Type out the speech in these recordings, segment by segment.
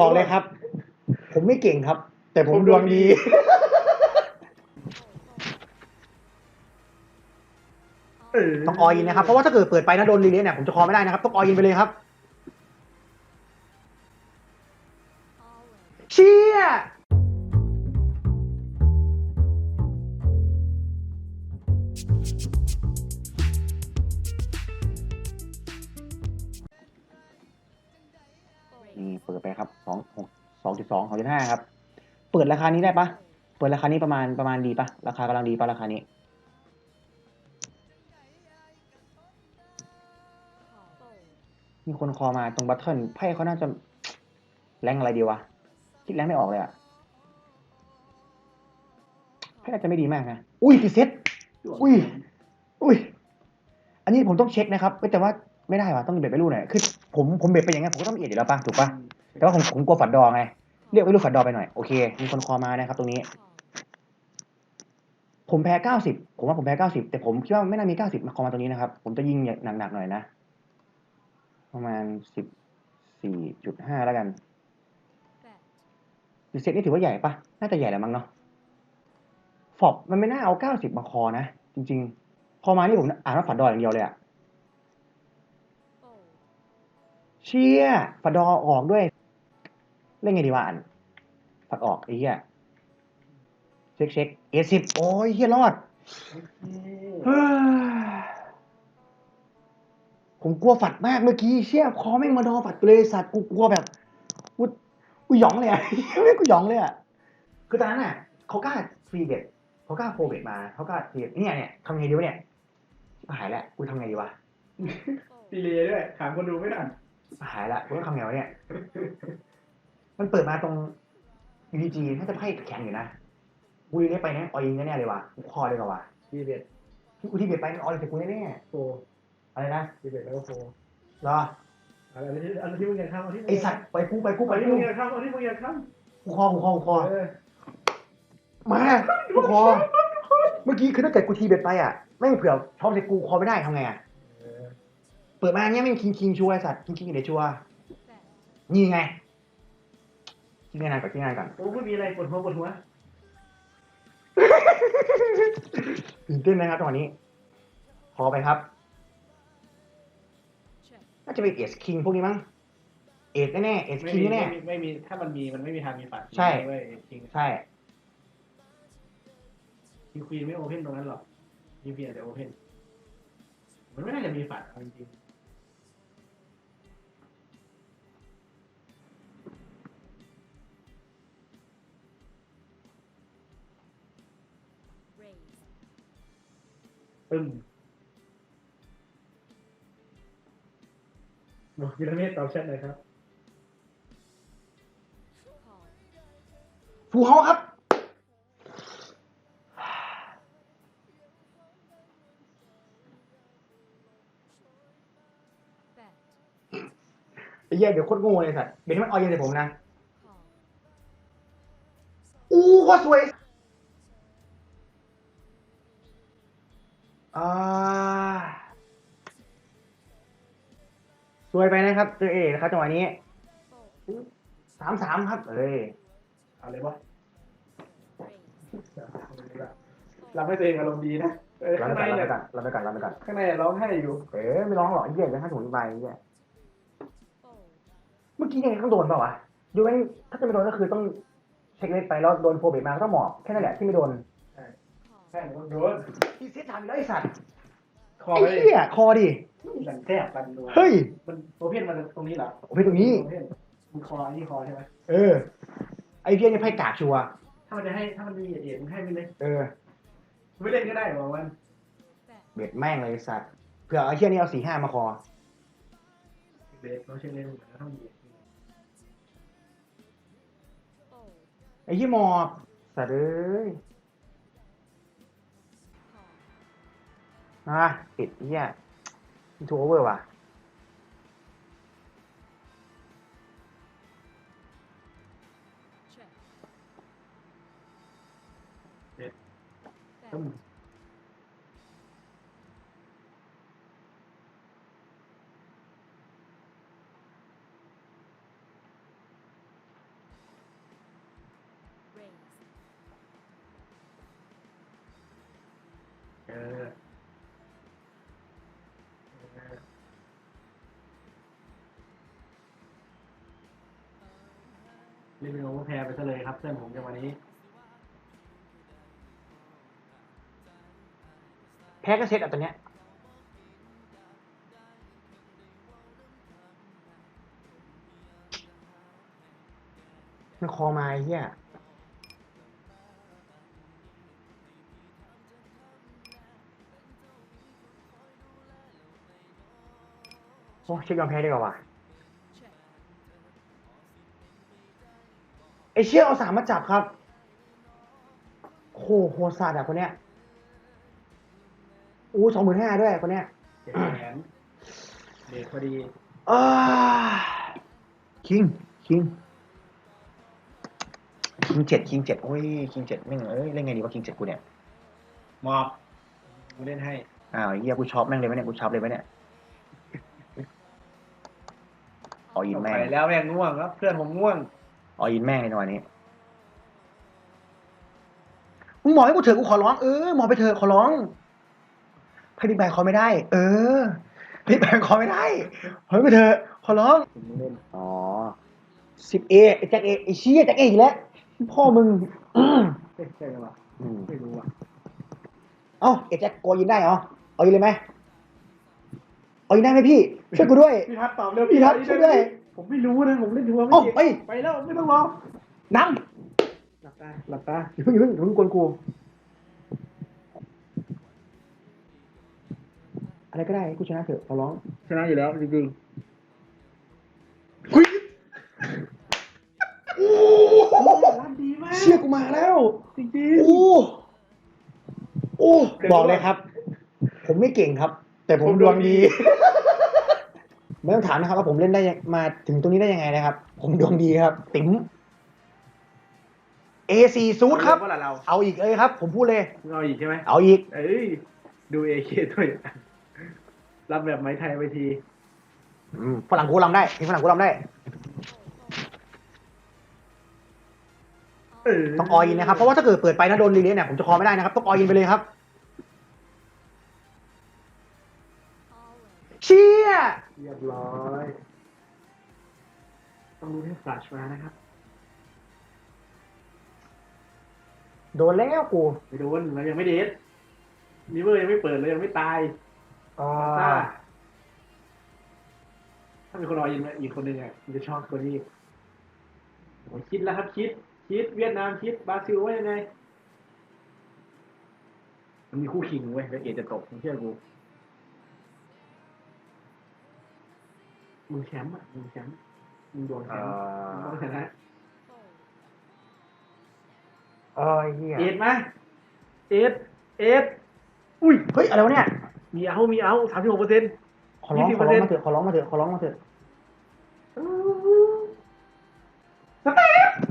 บอกเลยครับ ผมไม่เก่งครับ แต่ผมดวงดี เออต้องออยินนะครับ เพราะว่าถ้าเกิดเปิดไปนะโดนรีเลย์เนี่ยผมจะคอไม่ได้นะครับ ต้องออยินไปเลยครับ เชี่ย นี่เปิดไปครับสองหกสองจุดสองสองจุดห้าครับ เปิดราคานี้ได้ปะเปิดราคานี้ประมาณประมาณดีปะราคากำลังดีปะราคานี้มีคนคอมาตรงบัตเทิลไพ่เขาน่าจะแรงอะไรดีวะ คิดแรงไม่ออกเลยอะไพ่น่าจะไม่ดีมากนะ อุ้ยติเซ็ตอุ้ย อุ้ย อันนี้ผมต้องเช็คนะครับแต่ว่าไม่ได้ว่ะต้องเบ็ดไปรูหน่อยคือ ผมผมเบ็ดไปอย่างเงี้ยผมก็ต้องมีเอ็ดอยู่แล้วปะถูกปะแต่ว่าผมผมกลัวฝัดดอไงเรียกไปรูฝัดดอไปหน่อยโอเคมีคนคอมานะครับ ตรงนี้ ผมแพ้เก้าสิบผมว่าผมแพ้เก้าสิบแต่ผมคิดว่าไม่น่ามีเก้าสิบมาคอมาตรงนี้นะครับ ผมจะยิงหนักๆหน่อยนะประมาณสิบสี่จุดห้าแล้วกันดิเซตนี่ถือว่าใหญ่ปะน่าจะใหญ่แหละมั้งเนาะฟอบมันไม่น่าเอาเก้าสิบมาคอนะจริง ๆ พอมานี่ผมอ่านว่าฝัดดออย่างเดียวเลยอะ เชี่ยฝัดดอออกด้วย เล่นไงดีวะอ่านฝัดออกไอ้เหี้ยเช็คเช็คเอสิบโอ้ยเหี้ยรอดเฮ้ยผมกลัวฝัดมากเมื่อกี้เชี่ยคอแม่งมาดอฝัดเลยสัตว์กูกลัวแบบกูกูหยองเลยอะไม่กูหยองเลยอะคือตอนนั้นน่ะเขากล้าฟรีเบ็ดเขากล้าโฟเบ็ดมาเขากล้าฟรีเบ็ดเนี่ยเนี่ยทำไงดีวะเนี่ยหายแล้วกูทำไงดีวะดีเลยด้วยถามคนดูไม่ทัน หายละกูต้องทำไงวะเนี่ย มันเปิดมาตรง UDG น่าจะไพ่แข็งอยู่นะกูยังได้ไปนะออยิงแน่ๆเลยว่ะกูคอเลยว่ะดีเบ็ดที่กูที่เบ็ดไปมันออยิงแต่กูแน่โฟๆอะไรนะดีเบ็ดแล้วก็โฟเหรออะไรที่อะไรที่มึงอยากทำเอาที่มึงไอสัตว์ไปกูไปกูกูไปไปที่ที่มึมึงงอยากทำเอาที่มึงอยากทกูคอกูคอกูคอำเออมากูคอ เมื่อกี้คือถ้าเกิดกูทีเบ็ดไปอะไม่งเผื่อชอบเลยกูคอไม่ได้ทำไงอะเออเปิดมาเนี้ยแม่งคิงคิงชัวร์ไอ้สัตว์คิงคิงเดี๋ยวชัวร์นี่ไงคิดงานก่อนคิดงานก่อนโอ้ไม่มีอะไรปวดหัวปวดหัวตื่นเต้นนะครับจังหวะนี้คอไปครับน่าจะเป็นเอสคิงพวกนี้มั้งเอสแน่ๆเอสไม่คิงมีแน่ไม่มีไม่มีถ้ามันมีมันไม่มีทางมีฝันใช่เว้ยจริงๆใช่คิวควีนไม่โอเพนตรงนั้นหรอกยูพีอาจจะโอเพนมันไม่น่าจะมีฝันเอาจริง ๆปึ้มบอกกิโลเมตรตอบแชทหน่อยครับฟูเฮาครับ ไอ้เหี้ยเดี๋ยวโคตรโง่เลยสัตว์เบนมันออยเย็นใส่ผมนะอู้โคตรสวย สวยไปนะครับเจอเอนะครับจังหวะนี้สามสามครับ เอ้ยเอาเลยวะเราไม่ตัวเองอารมณ์ดีนะเออรับข้างไปในก่อนเนี่ยรับไปก่อนรับไปก่อนรับไปก่อนข้างในร้องไห้อยู่ เอ๊ะไม่ร้องหรอกไอ้เหี้ยจะให้ถุงใบไอ้เหี้ยเมื่อกี้ยังไงต้องโดนเปล่าวะดูแม่งถ้าจะไม่โดนก็คือต้องเช็คเลสไปแล้วโดนโฟเบตมาก็ต้องหมอบแค่นั้นแหละที่ไม่โดน ใช่มันโดนที่เซตถามอีกแล้วไอ้สัตว์คอไอ้เลยเหี้ยคอดิหลังแทบกันดูเฮ้ยมันโอเพนมันตรงนี้เหรอโอเพนตรงนี้โอเพนมันคออันนี่คอใช่ไหมเออ ไอ้เพี้ยนี่ไพ่กากชัวร์ถ้ามันจะให้ถ้ามันมีเอ็ดมันให้ไปเลยเออไม่เล่นก็ได้บอกมันเบ็ดแม่งเลยไอ้สัตว์เผื่อไอ้เพี้ยนี่เอาสี่ห้ามาคอเบสเราเช็คเล่นเหมือนกันถ้ามีไอ้ยี่หมอบสัตว์เอ้ย นะปิดเนี่ยมันทูโอเวอร์ว่ะตึ้มเล่นเป็นโอเวอร์แพร์ไปซะเลยครับเพื่อนผมจังวันนี้ แพ้ก็เซตอะตัวเนี้ยมันคอมาไอ้เฮียโอ้เช็คยอมแพ้ดีกว่าว่ะ ไอเชี่ยเอาสามมาจับครับโหโหดสัตว์อะคนเนี้ยอู้สองหมื่นห้าด้วยคนเนี้ยเจ็ดแสนเด็กพอดีอ่าคิงคิงคิงเจ็ดคิงเจ็ดโอ้ยคิงเจ็ดแม่งเอ้ยเล่นไงดีวะคิงเจ็ดกูเนี่ยมอบกูเล่นให้อ้าวไอ้เฮียกูช็อปแม่งเลยไหมเนี่ยกูช็อปเลยไหมเนี่ยออยินแม่งไปแล้วแม่งง่วงครับ เพื่อนผมง่วง ออยินแม่งในวันนี้มึงหมอให้กูเถอะกูขอร้องเออหมอไปเถอะขอร้องพดิแบงคอไม่ได้ เออพดิแบงคอไม่ได้เฮ้ยไปเถอะขอร้องผมเล่นอ๋อสิบเอไอ้แจ็คเอไอ้เชี่ยแจ็คเออีกแล้วพ่อมึงอืมเฮ้ยใช่ไหมวะอืมไม่รู้อะเอ้าไอ้แจ็คโกยินได้เหรอเอายินเลยไหมเอายินได้ไหมพี่ช่วยกูด้วยพี่ทัศน์ตอบเร็วพี่ทัศน์ช่วยด้วย ผมไม่รู้นะผมเล่นทัวร์ไม่เอ้าเก่งไปไปแล้วไม่ต้องรอน้หลับตาหลับตาำอย่าเพิ่งอย่าเพิ่งอย่าเพิ่งกวนกู อะไรก็ได้ให้กูชนะเถอะขอร้อง ชนะอยู่แล้วจริงเฮ้ยๆรับดีมากเชี่ยกูมาแล้ว จริง โอ้โอ้บอกเลยครับ ผมไม่เก่งครับ แต่ผมดวงดี ไม่ต้องถามนะครับว่าผมเล่นได้ยังมาถึงตรงนี้ได้ยังไงนะครับ ผมดวงดีครับ ติ๋ม A4 ๆซูดครับเพราะเราเอาอีกเลยครับ ผมพูดเลยมึงเอาอีกใช่ไหมเอาอีก เอ้ย ดูเอเคด้วย รับแบบไม้ไทยไปที อืมฝรั่งกูรำได้เพลงฝรั่งกูรำได้ เออต้องออยินนะครับ เพราะว่าถ้าเกิดเปิดไปนะโดนรีเลย์เนี่ยผมจะคอไม่ได้นะครับ ต้องออยินไปเลยครับ เชี่ยเรียบร้อย ต้องรู้ให้ฟลัชมานะครับ โดนแล้วกูไม่โดนเรายังไม่เดทลิเวอร์ยังไม่เปิดเลยยังไม่ตายอ่าถ้าถ้ามีคนรอยินมาอีกคนหนึ่งอะมันจะชอบคนนี้โอ้ยคิดแล้วครับคิด คิดเวียดนามคิดบราซิลว่ายังไงมันมีคู่คิงเว้ยแล้วเอจะตกมึงเชื่อกู มึงแชมป์อะมึงแชมป์มึงโดนแชอ่มป์มึงต้องชานะเอ้ยเฮียเอ็ดมาเอ็ดเอ็ดอุ้ยเฮ้ยอะไรวะเนี่ยมีเอามีเอาสามสิบหกเปอร์เซ็นต์ขอร้อง20%ขอร้องมาเถอะขอร้องมาเถอะขอร้องมาเถอะ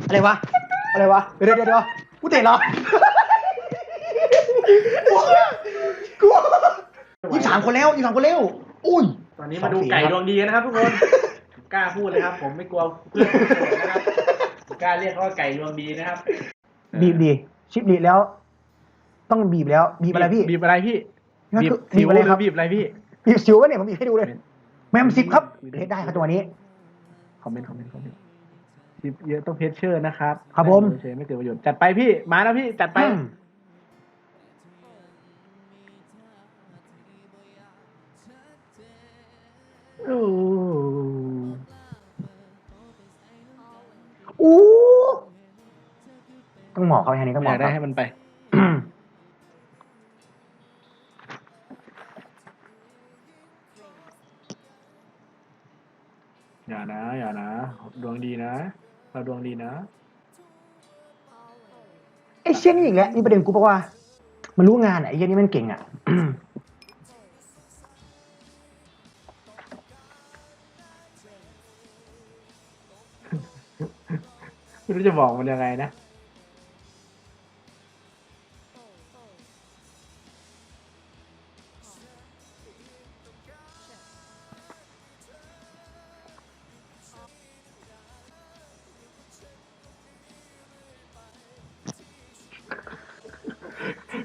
อะไรวะอะไรวะเดี๋ยวเดี๋ยวเดี๋ยวกูเตะเหรอกูยี่สามคนแล้วยี่สามคนแล้วอุ้ย ตอนนี้มาดูไก่ดวงดีกันนะครับทุกคนผมกล้าพูดเลยครับ ผมไม่กลัวเพื่อนโกรธนะครับผมกล้าเรียกเขาว่าไก่ดวงดีนะครับบีบดี ชิปดีแล้ว ต้องบีบแล้วบีบอะไรพี่บีบอะไรพี่นั่นบีบคือสิวบีบอะไรหรืครัอบบีบอะไรพี่บีบสิววะเนี่ยผมบีบให้ดูเลยแมมสิบครับเล่นได้ครับจังหวะนี้คอมเมนต์คอมเมนต์คอมเมนต์บีบเยอะต้องเพชเชอร์นะครับ ครับผมเฉยๆไม่เกิดประโยชน์จัดไปพี่มาแล้วพี่จัดไป อืมโอ้อู้ต้องหมอเขาแค่นี้ต้องหมออยากได้คให้รับมันไปอืมอย่านะ อย่านะ ดวงดีนะ เราดวงดีนะ ไอ้เชี่ยนี่อีกแล้วนี่ประเด็นกูเพราะว่ามันรู้งานอะไอ้เชี่ยนี่มันเก่งอะ ไม่รู้จะบอกมันยังไงนะ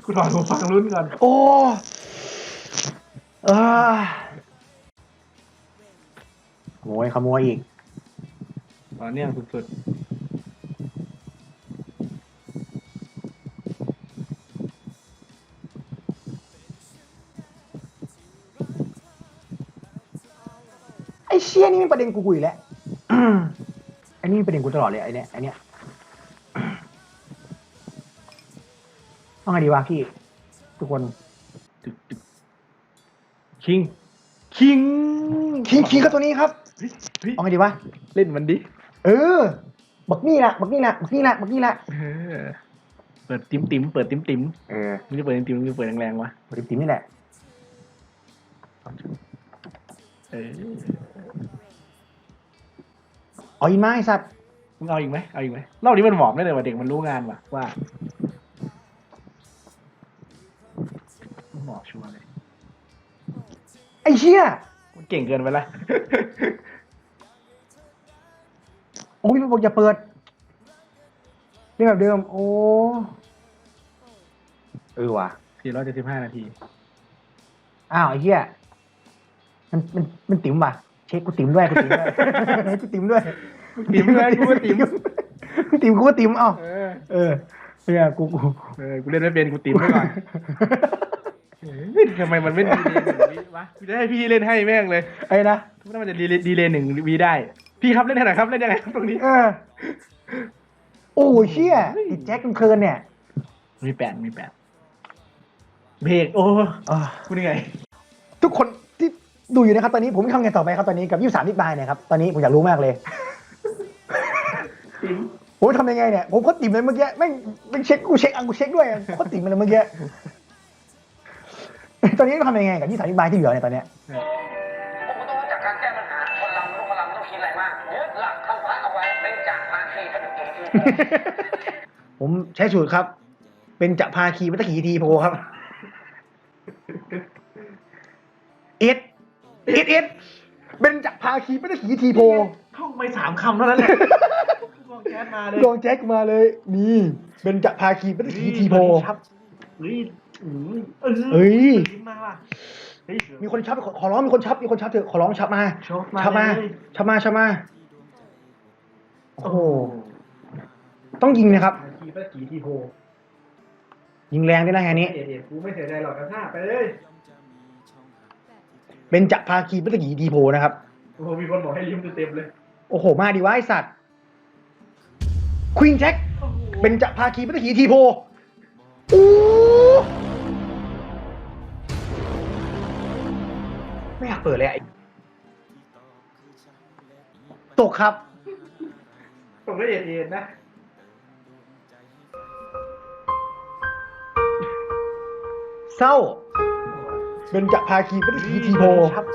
กูถอดหูฟังลุ้นก่อน โอ้เออขโมยขโมยอีกตอนเนี้ยสุด เชี่ยนี่เป็นประเด็นกูกูอีกแล้วอันนี้เป็นประเด็นกูตลอดเลยไอ้เนี้ยไอ้เนี้ยต้องไงดีวะพี่ทุกคนตึกตึกคิง คิงคิงคิงกับตัวนี้ครับเฮ้ยเฮ้ยเอาไงดีวะเล่นมันดิเออ บักนี่แหละบักนี่แหละบักนี่แหละบักนี่แหละเออเปิดติ๋มติ๋มเปิดติ๋มติ๋มเออมึงจะเปิดติ๋มติ๋มมึงจะเปิดแรงๆวะบักติ๋มนี่แหละ เออ เอาอีกไหมาไอ้สัตว์มึงเอาอีกไหมเอาอีกไหมรอบนี้มันหมอบได้เลยว่าเด็กมันรู้งานว่ะว่ามันหมอบชัวร์เลยไอ้เชี่ยมันเก่งเกินไปละโอ้ยมันบอกอย่าเปิดเล่นแบบเดิม โอ้เออว่ะ475นาที อ้าวไอ้เหี้ย มันมันมันติ๋มว่ะ เช็คกูติ๋มด้วยกูติ๋มด้วยกูติ๋มด้วยติ๋มเลยกูก็ติ๋มกูติ๋มกูก็ติ๋มเอ้าเออเออเนี่ยกูกูเออกูเล่นไม่เป็นกูติ๋มไว้ก่อนเฮ้ยทำไมมันไม่ดีเลยหนึ่งวิวะกูจะให้พี่เล่นให้แม่งเลยไอ้นะถ้ามันจะดีเลยดีเลยหนึ่งวีได้ พี่ครับเล่นให้หน่อยครับเล่นยังไงครับตรงนี้เออโอ้ยเชี่ยติดแจ็คเพลินๆเนี่ย มีแปดมีแปดเบรกโอ้อ่าพูดยังไง ทุกคนที่ ดูอยู่นะครับตอนนี้ผมไม่ทำไงต่อไปครับตอนนี้กับยี่สามบิ๊กบายเนี่ยครับตอนนี้ผมอยากรู้มากเลยติ๋มผมทำยังไงเนี่ยผมก็ติ่มเลยเมื่อกี้แม่งแม่งเช็คกูเช็คอังกูเช็คด้วยอะโคตรติ่มเลยเมื่อกี้ตอนนี้ทำยังไงกับยี่สามบิ๊กบายที่เหลือเนี่ยตอนเนี้ยผมก็ต้องรู้จักการแก้ปัญหาคนเราไม่รู้คนเราไม่ต้องคิดอะไรมากยึดหลักคำพระเอาไว้เป็นจากภาคีปฏิกิริยาผมใช้สูตรครับ เป็นจะพาคีวัตถีทีโพครับเอ็ดเอ็ดเอ็ดเป็นจะพาคีวัตถีทีโพท่องไปสามคำเท่านั้นแหละลองแก๊สมาเลยลองแจ็คมาเลยนี่เป็นจะพาคีวัตถีทีโพครับเฮ้ยอืมเออเอ้ยยิ้มมาว่ะเฮ้ยมีคนชับขอขอร้องมีคนชับมีคนชับเถอะขอร้องชับมาชกมาชับมาเลยชับมาชับมาโอ้โหต้องยิงนะครับภาคีปะกีทีโพยิงแรงด้วยนะแฮนี้เอ็ดกูไม่เสียใจหรอกกันหน้าไปเลย เป็นจะพาคีวัตถีทีโพนะครับ โอ้โหมีคนบอกให้ยิ้มเต็มๆเลยโอ้โห มาดีวะไอสัตว์ควีนแจ็คเป็นจะพาคีวัตถีทีโพอู้ไม่อยากเปิดเลยอะไอ้ตกครับตรงได้เอ็ดเอ็ดนะเศร้า เป็นจะพาคีวัตถีทีโพครับ